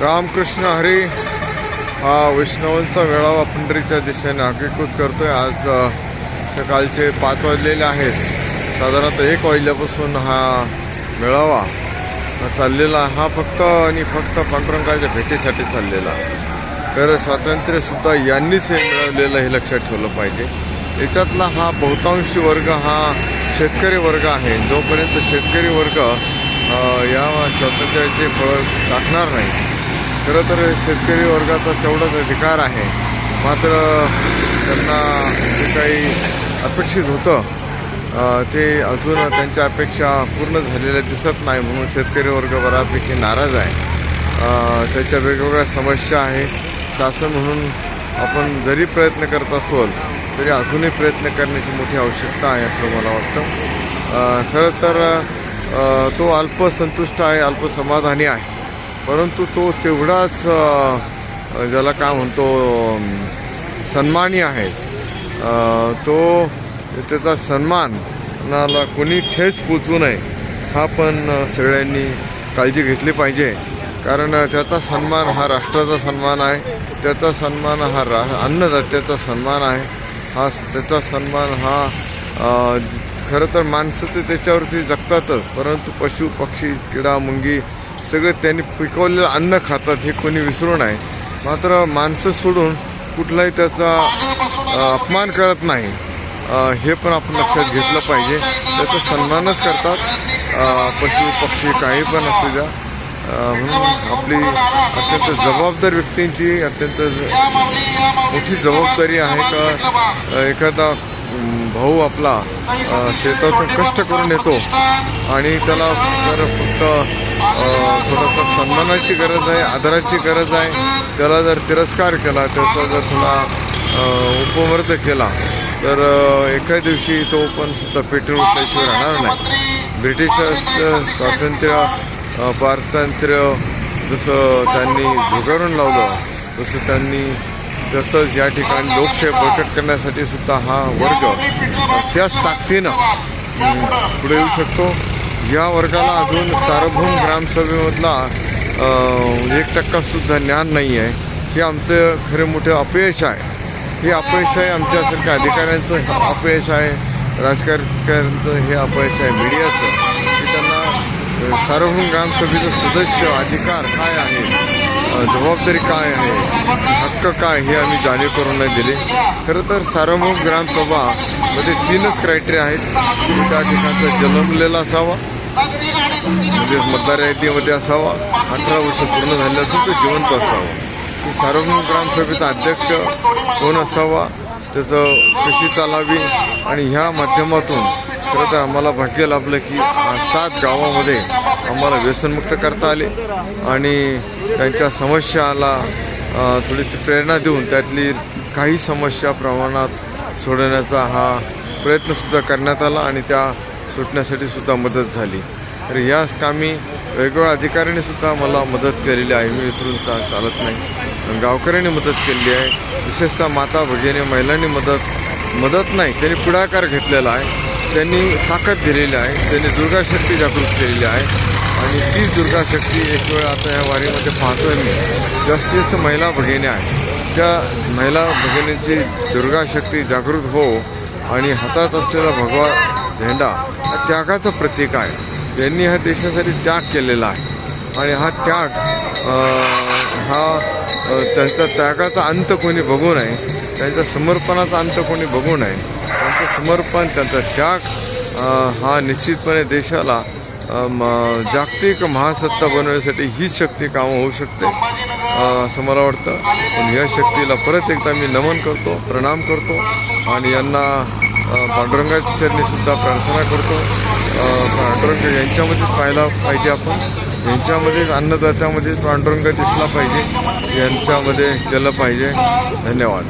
रामकृष्ण हरी. हा वैष्णवांचा मेळावा पंढरीच्या दिशेने करतो करतोय. आज सकाळचे पाच वाजलेले आहेत. साधारणतः एक वाजल्यापासून हा मेळावा चाललेला हा फक्त आणि फक्त पांडुरंगाच्या भेटीसाठी चाललेला. तर स्वातंत्र्यसुद्धा यांनीच हे मिळवलेलं हे लक्षात ठेवलं पाहिजे. याच्यातला हा बहुतांशी वर्ग हा शेतकरी वर्ग आहे. जोपर्यंत शेतकरी वर्ग या स्वातंत्र्याचे फळ टाकणार नाही खरं तर शेतकरी वर्गाचा तेवढाच अधिकार आहे. मात्र त्यांना जे काही अपेक्षित होतं ते अजून त्यांच्या अपेक्षा पूर्ण झालेल्या दिसत नाही म्हणून शेतकरी वर्ग बऱ्यापैकी नाराज आहे. त्याच्या वेगवेगळ्या समस्या आहे शासन म्हणून आपण जरी प्रयत्न करत असोल तरी अजूनही प्रयत्न करण्याची मोठी आवश्यकता आहे असं मला वाटतं. खरं तर तो अल्पसंतुष्ट आहे अल्पसमाधानी आहे. परंतु तो तेवढाच ज्याला काय म्हणतो सन्मानी आहे. तो त्याचा सन्मानाला कोणी ठेच पोचू नये हा पण सगळ्यांनी काळजी घेतली पाहिजे. कारण त्याचा सन्मान हा राष्ट्राचा सन्मान आहे त्याचा सन्मान हा रा अन्नदात्याचा सन्मान आहे. हा त्याचा सन्मान हा खरं तर माणसं ते त्याच्यावरती जगतातच परंतु पशु पक्षी किडा मुंगी सगळे त्यांनी पिकवलेलं अन्न खातात हे कोणी विसरू नये. मात्र माणसं सोडून कुठलाही त्याचा अपमान करत नाही. हे पण आपण लक्षात घेतलं पाहिजे. त्याचा सन्मानच करतात. पशु पक्षी काही पण असू द्या. म्हणून आपली अत्यंत जबाबदार व्यक्तींची अत्यंत मोठी जबाबदारी आहे का एखादा भाऊ आपला शेतातून कष्ट करून येतो आणि त्याला जर फक्त थोडासा सन्मानाची गरज आहे आदराची गरज आहे. त्याला जर तिरस्कार केला त्याचा जर थोडा उपमर्द केला तर एका दिवशी तो पण सुद्धा पेटून उठल्याशिवाय राहणार नाही. ब्रिटिश स्वातंत्र्य पारतंत्र्य जसं त्यांनी झुगारून लावलं तसं त्यांनी तसंच या ठिकाणी लोकशाही बळकट करण्यासाठी सुद्धा हा वर्ग त्याच ताकदीनं पुढे येऊ शकतो. या वर्गाला अजून सार्वभौम ग्रामसभेमधला एक टक्का सुद्धा ज्ञान नाही आहे हे आमचं खरे मोठे अपयश आहे. हे अपयश आहे आमच्यासारख्या अधिकाऱ्यांचं अपयश आहे. राजकारण्यांचं हे अपयश आहे मीडियाचं. की त्यांना सार्वभौम ग्रामसभेचं सदस्य अधिकार काय आहे? जबाबदारी काय आहे? हक्क काय हे आम्ही जाणीव करून नाही दिले. खरं तर सार्वभौम ग्रामसभामध्ये तीनच क्रायटेरिया आहेत. त्या ठिकाणचा जन्मलेला असावा. म्हणजे मतदार यादीमध्ये असावा अठरा वर्ष पूर्ण झाले असून तो जिवंत असावं. सार्वजनिक ग्रामसभेचा अध्यक्ष कोण असावा त्याचं कशी चालावी आणि ह्या माध्यमातून खरं तर आम्हाला भाग्य लाभलं की सात गावामध्ये आम्हाला व्यसनमुक्त करता आले आणि त्यांच्या समस्याला थोडीशी प्रेरणा देऊन त्यातली काही समस्या प्रमाणात सोडवण्याचा हा प्रयत्नसुद्धा करण्यात आला आणि त्या सुटण्यासाठी सुद्धा मदत झाली. तर याच कामी वेगवेगळ्या अधिकाऱ्यांनी सुद्धा मला मदत केलेली आहे. मी विसरून चा चालत नाही. गावकऱ्यांनी मदत केलेली आहे. विशेषतः माता भगिनी महिलांनी मदत मदत नाही त्यांनी पुढाकार घेतलेला आहे. त्यांनी ताकद दिलेली आहे. त्यांनी दुर्गाशक्ती जागृत केलेली आहे. आणि ती दुर्गाशक्ती एक वेळ आता या वारीमध्ये पाहतोय मी. जास्तीत जास्त महिला भगिनी आहेत. त्या महिला भगिनींची दुर्गाशक्ती जागृत हो आणि हातात असलेला भगवा झेंडा हा त्यागाचं प्रतीक आहे. यांनी ह्या देशासाठी त्याग केलेला आहे. आणि हा त्याग हा त्यांचा त्यागाचा अंत कोणी बघू नये त्यांच्या समर्पणाचा अंत कोणी बघू नये त्यांचं समर्पण त्यांचा त्याग हा निश्चितपणे देशाला जागतिक महासत्ता बनवण्यासाठी हीच शक्ती कामं होऊ शकते असं मला वाटतं. पण या शक्तीला परत एकदा मी नमन करतो प्रणाम करतो आणि यांना पांडुरंगाचरणीसुद्धा सुद्धा प्रार्थना करतो. पांडुरंग यांच्यामध्येच पाहायला पाहिजे आपण. यांच्यामध्येच अन्नदात्यामध्येच पांडुरंग दिसला पाहिजे. यांच्यामध्ये केलं पाहिजे. धन्यवाद.